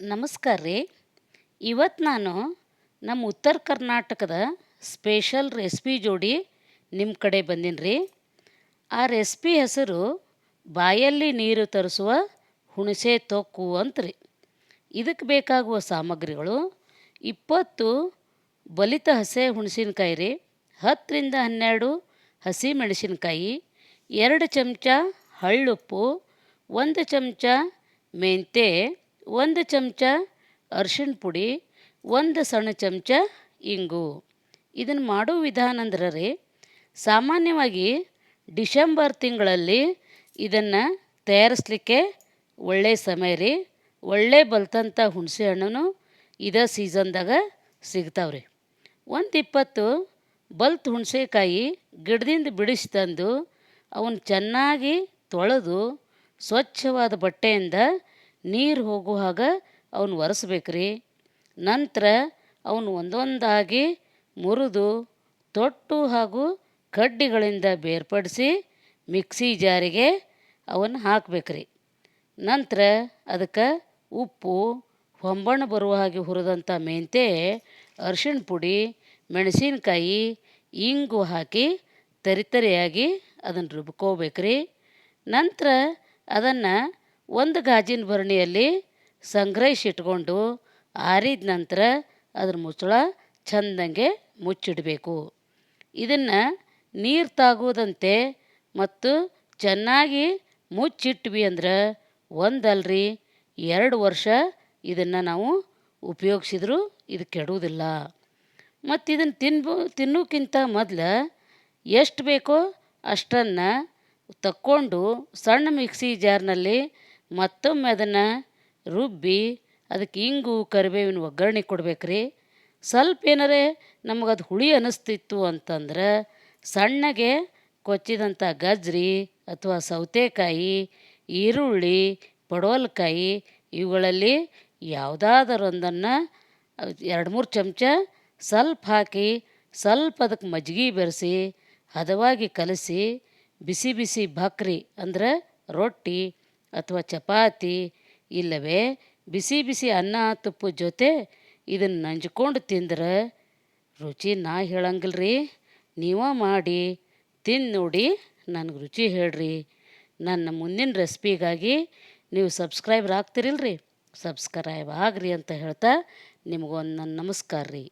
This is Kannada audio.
ನಮಸ್ಕಾರ ರೀ. ಇವತ್ತು ನಾನು ನಮ್ಮ ಉತ್ತರ ಕರ್ನಾಟಕದ ಸ್ಪೆಷಲ್ ರೆಸ್ಪಿ ಜೋಡಿ ನಿಮ್ಮ ಕಡೆ ಬಂದೀನಿ ರೀ. ಆ ರೆಸ್ಪಿ ಹೆಸರು ಬಾಯಲ್ಲಿ ನೀರು ತರಿಸುವ ಹುಣಸೆ ತೊಕ್ಕು ಅಂತ್ರಿ ಇದಕ್ಕೆ ಬೇಕಾಗುವ ಸಾಮಗ್ರಿಗಳು ಇಪ್ಪತ್ತು ಬಲಿತ ಹಸೆ ಹುಣಸಿನಕಾಯಿ ರೀ, ಹತ್ತರಿಂದ ಹನ್ನೆರಡು ಹಸಿ ಮೆಣಸಿನಕಾಯಿ, ಎರಡು ಚಮಚ ಹಳ್ಳುಪ್ಪು, ಒಂದು ಚಮಚ ಮೆಂತ್ಯ ಒಂದು ಚಮಚ ಅರ್ಶಿಣ ಪುಡಿ, ಒಂದು ಸಣ್ಣ ಚಮಚ ಇಂಗು. ಇದನ್ನು ಮಾಡೋ ವಿಧಾನ ಅಂದ್ರೆ ರೀ ಸಾಮಾನ್ಯವಾಗಿ ಡಿಸೆಂಬರ್ ತಿಂಗಳಲ್ಲಿ ಇದನ್ನು ತಯಾರಿಸ್ಲಿಕ್ಕೆ ಒಳ್ಳೆಯ ಸಮಯ ರೀ. ಒಳ್ಳೆ ಬಲ್ತಂಥ ಹುಣಸೆ ಹಣ್ಣು ಇದೇ ಸೀಸನ್ದಾಗ ಸಿಗ್ತಾವೆ ರೀ. ಒಂದು ಇಪ್ಪತ್ತು ಬಲ್ತ್ ಹುಣಸೆಕಾಯಿ ಗಿಡದಿಂದ ಬಿಡಿಸಿ ತಂದು ಅವನ್ನ ಚೆನ್ನಾಗಿ ತೊಳೆದು ಸ್ವಚ್ಛವಾದ ಬಟ್ಟೆಯಿಂದ ನೀರು ಹೋಗುವಾಗ ಹಾಗೆ ಅವನ್ನ ಒರೆಸ್ಬೇಕು ರೀ ನಂತರ ಅವನ್ನ ಒಂದೊಂದಾಗಿ ಮುರಿದು ತೊಟ್ಟು ಹಾಗೂ ಕಡ್ಡಿಗಳಿಂದ ಬೇರ್ಪಡಿಸಿ ಮಿಕ್ಸಿ ಜಾರಿಗೆ ಅವನ್ನು ಹಾಕ್ಬೇಕು ರೀ ನಂತರ ಅದಕ್ಕೆ ಉಪ್ಪು, ಹೊಂಬಣ್ಣ ಬರುವ ಹಾಗೆ ಹುರಿದಂಥ ಮೆಂತೆ ಅರ್ಶಿಣ ಪುಡಿ, ಮೆಣಸಿನಕಾಯಿ, ಇಂಗು ಹಾಕಿ ತರಿತರಿಯಾಗಿ ಅದನ್ನು ರುಬ್ಕೋಬೇಕು ರೀ ನಂತರ ಅದನ್ನು ಒಂದು ಗಾಜಿನ ಬರಣಿಯಲ್ಲಿ ಸಂಗ್ರಹಿಸಿಟ್ಕೊಂಡು ಆರಿದ ನಂತರ ಅದ್ರ ಮುಚ್ಚಳ ಚಂದಂಗೆ ಮುಚ್ಚಿಡಬೇಕು. ಇದನ್ನು ನೀರು ತಾಗುವುದಂತೆ ಮತ್ತು ಚೆನ್ನಾಗಿ ಮುಚ್ಚಿಟ್ವಿ ಅಂದ್ರೆ ಒಂದಲ್ರಿ, ಎರಡು ವರ್ಷ ಇದನ್ನು ನಾವು ಉಪಯೋಗಿಸಿದ್ರೂ ಇದು ಕೆಡುವುದಿಲ್ಲ. ಮತ್ತು ಇದನ್ನು ತಿನ್ಬೋ, ತಿನ್ನೋಕ್ಕಿಂತ ಮೊದಲು ಎಷ್ಟು ಬೇಕೋ ಅಷ್ಟನ್ನು ತಕ್ಕೊಂಡು ಸಣ್ಣ ಮಿಕ್ಸಿ ಜಾರ್ನಲ್ಲಿ ಮತ್ತೊಮ್ಮೆ ಅದನ್ನು ರುಬ್ಬಿ ಅದಕ್ಕೆ ಇಂಗು, ಕರಿಬೇವಿನ ಒಗ್ಗರಣೆ ಕೊಡ್ಬೇಕು ರೀ ಸ್ವಲ್ಪ ಏನಾರೇ ನಮ್ಗೆ ಅದು ಹುಳಿ ಅನ್ನಿಸ್ತಿತ್ತು ಅಂತಂದ್ರೆ ಸಣ್ಣಗೆ ಕೊಚ್ಚಿದಂಥ ಗಜ್ರಿ ಅಥವಾ ಸೌತೆಕಾಯಿ, ಈರುಳ್ಳಿ, ಪಡವಲಕಾಯಿ ಇವುಗಳಲ್ಲಿ ಯಾವುದಾದರೊಂದನ್ನು ಎರಡು ಮೂರು ಚಮಚ ಸ್ವಲ್ಪ ಹಾಕಿ ಸ್ವಲ್ಪ ಅದಕ್ಕೆ ಮಜ್ಜಿಗೆ ಬೆರೆಸಿ ಹದವಾಗಿ ಕಲಸಿ ಬಿಸಿ ಬಿಸಿ ಭಾಕ್ರಿ ಅಂದ್ರೆ ರೊಟ್ಟಿ ಅಥವಾ ಚಪಾತಿ, ಇಲ್ಲವೇ ಬಿಸಿ ಬಿಸಿ ಅನ್ನ ತುಪ್ಪದ ಜೊತೆ ಇದನ್ನು ನಂಜ್ಕೊಂಡು ತಿಂದ್ರೆ ರುಚಿ ನಾ ಹೇಳಂಗಿಲ್ಲ ರೀ ನೀವೇ ಮಾಡಿ ತಿಂದು ನೋಡಿ ನನಗೆ ರುಚಿ ಹೇಳ್ರಿ. ನನ್ನ ಮುಂದಿನ ರೆಸಿಪಿಗಾಗಿ ನೀವು ಸಬ್ಸ್ಕ್ರೈಬರ್ ಆಗ್ತಿರಲ್ರಿ. ಸಬ್ಸ್ಕ್ರೈಬ್ ಆಗ್ರಿ ಅಂತ ಹೇಳ್ತಾ ನಿಮಗೊಂದು ನನ್ನ ನಮಸ್ಕಾರ ರೀ